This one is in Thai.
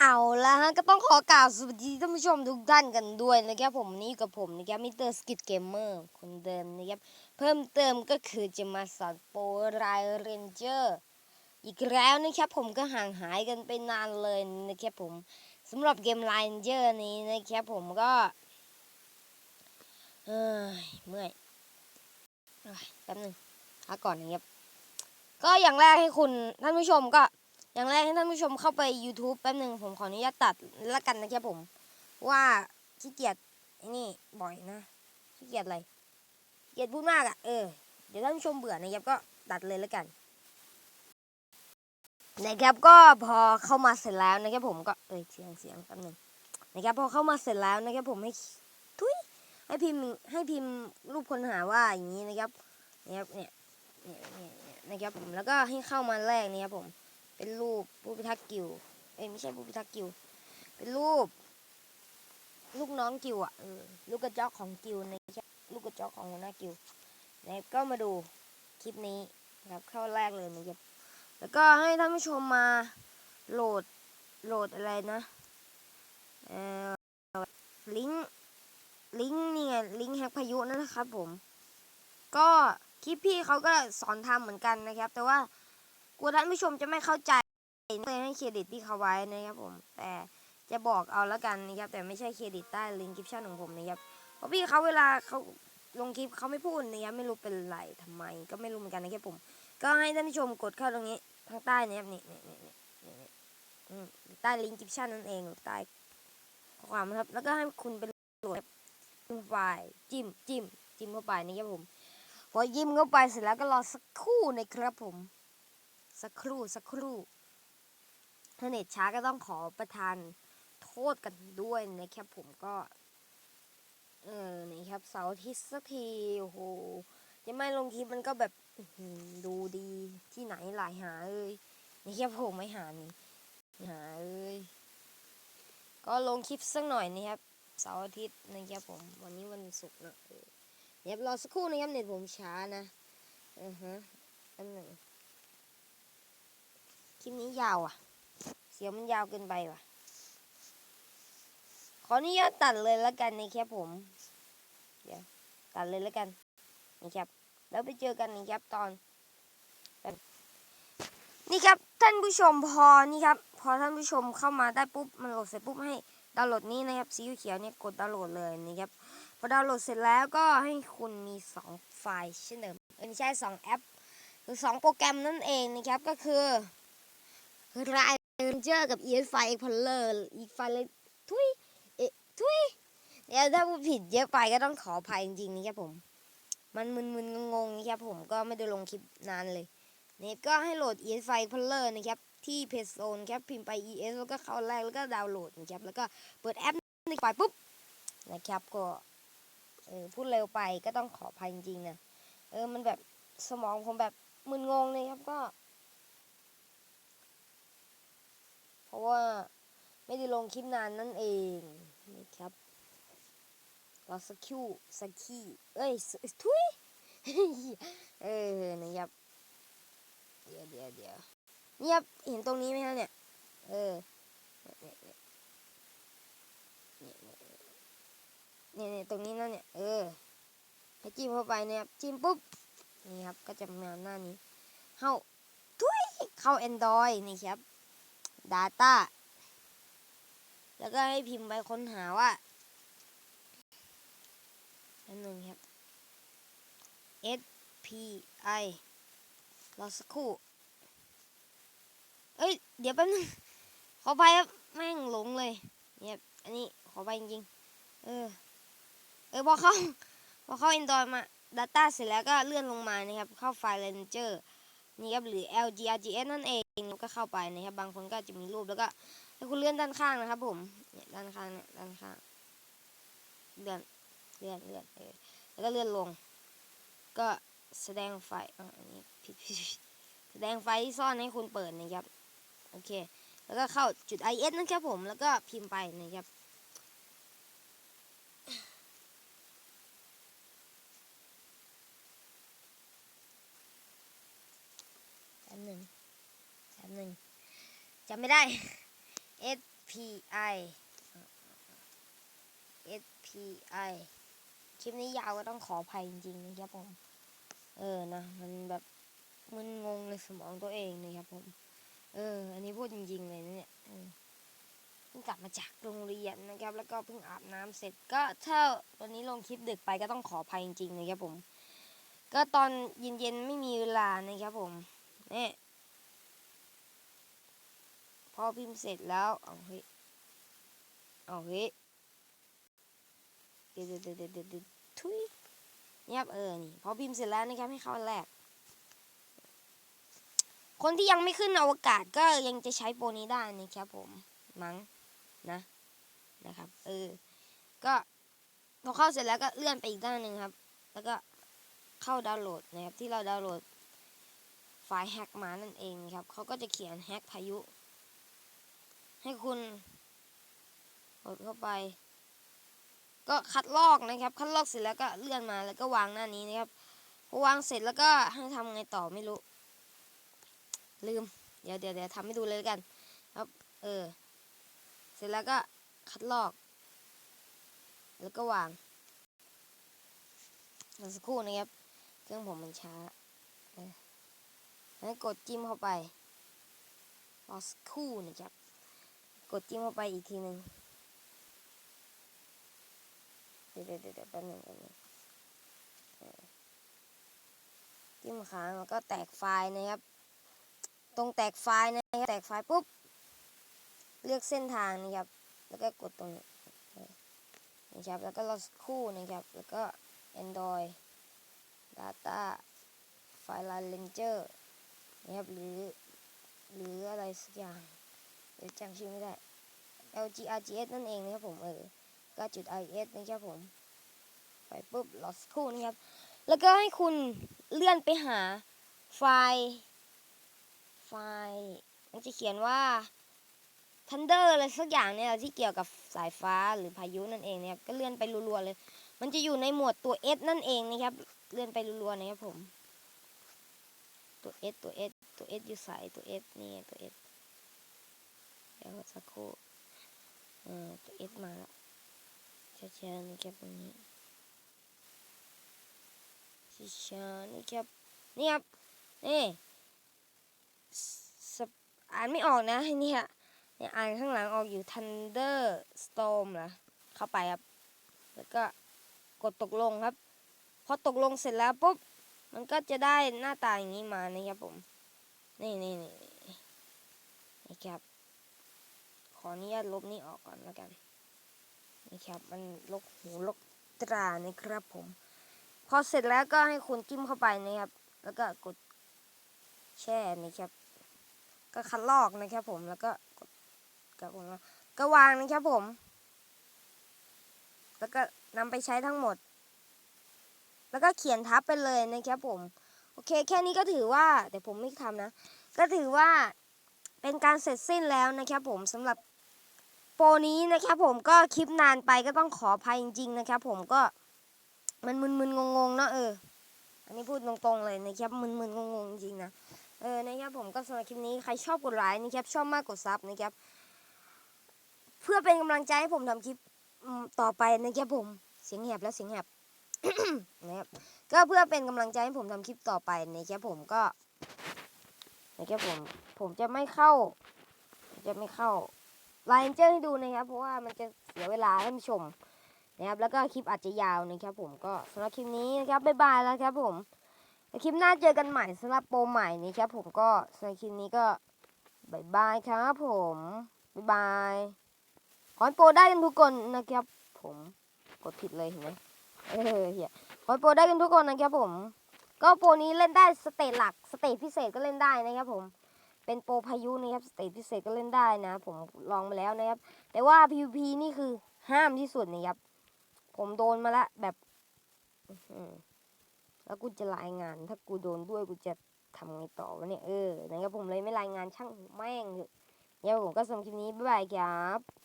เอาละฮะก็ต้องขอกล่าวสวัสดีท่านผู้ชมทุกท่านกันด้วยนะครับผมวันนี้กับผมนะครับมิสเตอร์สกิทเกมเมอร์คนเดิมนะครับเพิ่มเติมก็คือจะมาสอนโปรไรเรนเจอร์อีกแล้วนะครับผมก็ห่างหายกันไปนานเลยนะครับผมสำหรับเกมไรเรนเจอร์นี้นะครับผมก็เอ้ยเมื่อยแป๊บหนึงพักก่อนนะครับก็อย่างแรกให้คุณท่านผู้ชมก็ อย่างแรกให้ท่านผู้ชมเข้าไป YouTube แป๊บหนึ่งผมขออนุญาตตัดละกันนะครับผม ว่าขี้เกียจไอ้นี่บ่อยนะขี้เกียจอะไรเกียจพูดมากอะ่ะเออเดี๋ยวท่านผู้ชมเบื่อนะครับก็ตัดเลยละกันนะครับก็พอเข้ามาเสร็จแล้วนะครับผมก็เอ้ยเสียงเสียงแป๊บหนึ่งนะครับพอเข้ามาเสร็จแล้วนะครับผมให้ทุยให้พิมพ์ให้พิมพ์รูปค้นหาว่าอย่างนี้นะครับนะครับเนี่ยเนี่ยเนี่ยเนี่ยนะครับผมแล้วก็ให้เข้ามาแรกนะครับผม เป็นรูปผู้พิทักษ์กิวเอ้ยไม่ใช่ผู้พิทักษ์กิว เป็นรูป ลูกน้องกิวอะเออลูกกระจอกของกิวในลูกกระจอกของหัวหน้ากิวนะครับก็มาดูคลิปนี้นะครับเข้าแรกเลยนะครับแล้วก็ให้ท่านผู้ชมมาโหลดโหลดอะไรนะเอ่อลิงก์ลิงก์นี่ไงลิงก์แฮกพายุนั่นนะครับผม ก็คลิปพี่เขาก็สอนทำเหมือนกันนะครับ แต่ว่า ลัวท่านผู้ชมจะไม่เข้าใจเลยให้เครดิตที่เขาไว้นะครับผม แต่จะบอกเอาแล้วกันนะครับ แต่ไม่ใช่เครดิตใต้ลิงก์คลิปชั่นของผมนะครับ เพราะพี่เขาเวลาเขาลงคลิปเขาไม่พูดนะครับไม่รู้เป็นไรทำไม ก็ไม่รู้เหมือนกันนะครับผม ก็ให้ท่านผู้ชมกดเข้าตรงนี้ทางใต้นะครับนี่นี่นี่นี่ใต้ลิงก์คลิปชั่นนั่นเองใต้ข้อความนะครับ แล้วก็ให้คุณเป็นโหลดไฟจิ้มจิ้มจิ้มเข้าไปนะครับผม พอยิ้มเข้าไปเสร็จแล้วก็รอสักครู่นะครับผม สักครู่สักครู่ถ้าเน็ตช้าก็ต้องขอประทานโทษกันด้วยนะครับผมก็ เออนี่ครับเสาร์อาทิตย์สักทีโอ้โหยังไม่ลงคลิปมันก็แบบดูดีที่ไหนหลายหาเอ้ยนี่ครับผมไม่หานี่หาเอ้ยก็ลงคลิปสักหน่อยนะครับเสาร์อาทิตย์นะครับผม วันนี้วันศุกร์นะเออเดี๋ยวรอสักครู่นะครับเน็ตผมช้านะอือฮะอันหนึ่ง คลิปนี้ยาวอะ เสียงมันยาวเกินไปว่ะ ขออนุญาตตัดเลยแล้วกันนะครับผม เดี๋ยวตัดเลยแล้วกันนะครับ แล้วไปเจอกันนะครับตอน นี่ครับท่านผู้ชมพอนี่ครับ พอท่านผู้ชมเข้ามาได้ปุ๊บมันโหลดเสร็จปุ๊บให้ดาวน์โหลดนี้นะครับสีเขียวเนี่ยกดดาวน์โหลดเลยนะครับพอดาวน์โหลดเสร็จแล้วก็ให้คุณมีสองไฟล์เช่นเดิมเออไม่ใช่สองแอปหรือสองโปรแกรมนั่นเองนะครับก็คือ รายเรนเจอร์กับ ES ไฟเอ็กพลเลอร์อีกไฟเลยทุยเอทุยเดี๋ยวถ้าพูดผิดเยอะไปก็ต้องขออภัยจริงๆนะครับผม มันมึนๆงงๆนะครับผมก็ไม่ได้ลงคลิปนานเลยเนี่ยก็ให้โหลด ES ไฟพลเลอร์นะครับ ที่เพจโซนครับ พิมพ์ไป ES แล้วก็เข้าแรกแล้วก็ดาวน์โหลดนะครับ แล้วก็เปิดแอปนี้ไปปุ๊บ นะครับก็เออพูดเร็วไปก็ต้องขออภัยจริงๆนะ เออ มันแบบสมองผมแบบมึนงงเลยครับก็ เพ ราะว่าไม่ได้ลงคลิปนานนั่นเองนะครับรอสักครู่สักขี้เอ้ยทุยเออนะครับเดี๋ยวเดี๋ยวเดี๋ยวนี่ครับเห็นตรงนี้ไหมครับเนี่ย เออเนี่ยเนี่ยเนี่ยเนี่ยตรงนี้นั่นเนี่ย เออให้จิ้มเข้าไปเนี่ยครับจิ้มปุ๊บ นี่ครับ ก็จะมาหน้านี้ เข้าทุยเข้า Android นี่ครับ Data แล้วก็ให้พิมพ์ไปค้นหาว่าอันหนึ่งครับ S P I รอสักครู่ เอ้ย เดี๋ยวแป๊บนึง ขอไปครับ แม่งหลงเลย เนี่ยอันนี้ขอไปจริงๆ เออ เออพอเข้า พอเข้า Android มา Data เสร็จแล้วก็เลื่อนลงมานะครับ เข้าไฟล์ Ranger นี่ครับหรือ LGRGS นั่นเองก็เข้าไปนะครับบางคนก็จะมีรูปแล้วก็ให้คุณเลื่อนด้านข้างนะครับ ผมเนี่ยด้านข้างเนี่ยด้านข้างเลื่อนเลื่อนเลื่อนเออแล้วก็เลื่อนลง ก็แสดงไฟอะอันนี้ผิดผิดแสดงไฟที่ซ่อนให้คุณเปิดนะครับโอเค แล้วก็เข้าจุด IS นะครับผมแล้วก็พิมพ์ไปนะครับแป๊บ หนึ่งจำไม่ได้ SPI SPI คลิปนี้ยาวก็ต้องขออภัยจริงๆนะครับผม เออนะ มันแบบมึนงงในสมองตัวเองนะครับผม เออ อันนี้พูดจริงๆเลยนะเนี่ยเพิ่งกลับมาจากโรงเรียนนะครับ แล้วก็เพิ่งอาบน้ำเสร็จ ก็ถ้าวันนี้ลงคลิปดึกไปก็ต้องขออภัยจริงๆนะครับผม ก็ตอนเย็นๆไม่มีเวลานะครับผมเนี่ย พอพิมพ์เสร็จแล้วเอาเฮ้ยเอาเฮ้ยเดี๋ยวเดี๋ยวเดี๋ยวเดี๋ยวเดี๋ยวทุยเนี่ยครับเออนี่พอพิมพ์เสร็จแล้วนะครับให้เข้าแรก คนที่ยังไม่ขึ้นอวกาศก็ยังจะใช้โปรนี้ได้นะครับผมมั้งนะนะครับ เออ ก็พอเข้าเสร็จแล้วก็เลื่อนไปอีกด้านหนึ่งครับ แล้วก็เข้าดาวน์โหลดนะครับที่เราดาวน์โหลดไฟล์แฮกมานั่นเองครับเขาก็จะเขียนแฮกพายุ ให้คุณโหลดเข้าไป ก็คัดลอกนะครับ คัดลอกเสร็จแล้วก็เลื่อนมาแล้วก็วางหน้านี้นะครับพอวางเสร็จแล้วก็ให้ทำไงต่อไม่รู้ ลืม เดี๋ยวเดี๋ยวเดี๋ยวทำให้ดูเลยกัน ครับ เออ เสร็จแล้วก็คัดลอก แล้วก็วางรอสักครู่นะครับ เครื่องผมมันช้าแล้วกดจิ้มเข้าไปรอสักครู่นะครับ ดจิ้มเข้าไปอีกทีหนึ่งเดี๋ยวเดี๋ยวเดี๋ยวแป๊บนึงแป๊บนึงจิ้มค้างแล้วก็แตกไฟล์นะครับ ตรงแตกไฟล์นะครับ แตกไฟล์ปุ๊บ เลือกเส้นทางนะครับ แล้วก็กดตรงนี้นะครับ แล้วก็รอสักครู่นะครับ แล้วก็ Android Data File Ranger นะครับ หรือ หรืออะไรสักอย่าง เดี๋ยวจำชื่อไม่ได้ LGRGS นั่นเองนะครับผมเออก็จุด IS นะครับผม ไปปุ๊บรอสักครู่นะครับ แล้วก็ให้คุณเลื่อนไปหาไฟล์ ไฟล์มันจะเขียนว่า Thunder อะไรสักอย่างเนี่ยที่เกี่ยวกับสายฟ้าหรือพายุนั่นเองนะครับก็เลื่อนไปรัวๆเลย มันจะอยู่ในหมวดตัว S นั่นเองนะครับ เลื่อนไปรัวๆนะครับผม ตัว S ตัว S ตัว S อยู่สายตัว S นี่ตัว S ดี๋ยวสักครู่เออตัว S มาแล้วช้าๆนะครับตรงนี้ช้าๆนะครับ นี่ครับ นี่สอ่านไม่ออกนะเนี่ยเนี่ยอ่านข้างหลังออกอยู่ Thunder Storm เหรอเข้าไปครับ แล้วก็กดตกลงครับ พอตกลงเสร็จแล้วปุ๊บ มันก็จะได้หน้าตาอย่างนี้มานะครับผม นี่นี่นี่นี่ครับ ออนุญาตลบนี่ออกก่อนแล้วกันนี่ครับ มันลกหูลกตรานะครับผม พอเสร็จแล้วก็ให้คุณจิ้มเข้าไปนะครับ แล้วก็กดแช่นะครับ ก็คัดลอกนะครับผมแล้วก็กดกับผมก็วางนะครับผม แล้วก็นำไปใช้ทั้งหมด แล้วก็เขียนทับไปเลยนะครับผม โอเค แค่นี้ก็ถือว่าแต่ผมไม่ทำนะ ก็ถือว่าเป็นการเสร็จสิ้นแล้วนะครับผมสำหรับ โปรนี้นะครับผมก็คลิปนานไปก็ต้องขออภัยจริง ๆ นะครับ ผมก็มันมึนๆงงๆเนาะเออ อันนี้พูดตรงๆเลยนะครับมึนๆงงๆจริงๆนะเออนะครับผมก็สำหรับคลิปนี้ใครชอบกดไลค์นะครับชอบมากกดซับนะครับ เพื่อเป็นกำลังใจให้ผมทำคลิปต่อไปนะครับผมเสียงแหบแล้วเสียงแหบนะครับก็เพื่อเป็นกำลังใจให้ผมทำคลิปต่อไปนะครับผมก็นะครับผมผมจะไม่เข้า จะไม่เข้า ไลน์เจอร์ให้ดูนะครับ เพราะว่ามันจะเสียเวลาให้ผู้ชมนะครับ แล้วก็คลิปอาจจะยาวนะครับผมก็สำหรับคลิปนี้นะครับบ๊ายบายแล้วครับผมคลิปหน้าเจอกันใหม่สำหรับโปรใหม่นะครับผมก็สำหรับคลิปนี้ก็บ๊ายบายครับผมบ๊ายบายขอให้โปรได้กันทุกคนนะครับ ผมกดผิดเลยเห็นไหมเออเฮียขอให้โปรได้กันทุกคนนะครับผม ก็โปรนี้เล่นได้สเตจหลักสเตจพิเศษก็เล่นได้นะครับผม เป็นโปรพายุนะครับสเตจพิเศษก็เล่นได้นะ ผมลองมาแล้วนะครับ แต่ว่า PVP นี่คือห้ามที่สุดนะครับ ผมโดนมาละแบบแล้วกูจะรายงาน ถ้ากูโดนด้วยกูจะทำไงต่อวะเนี่ยเออนะครับผมเลยไม่รายงานช่างแม่งเถอะเนี่ยผมก็สำหรับคลิปนี้ บ๊ายบายครับ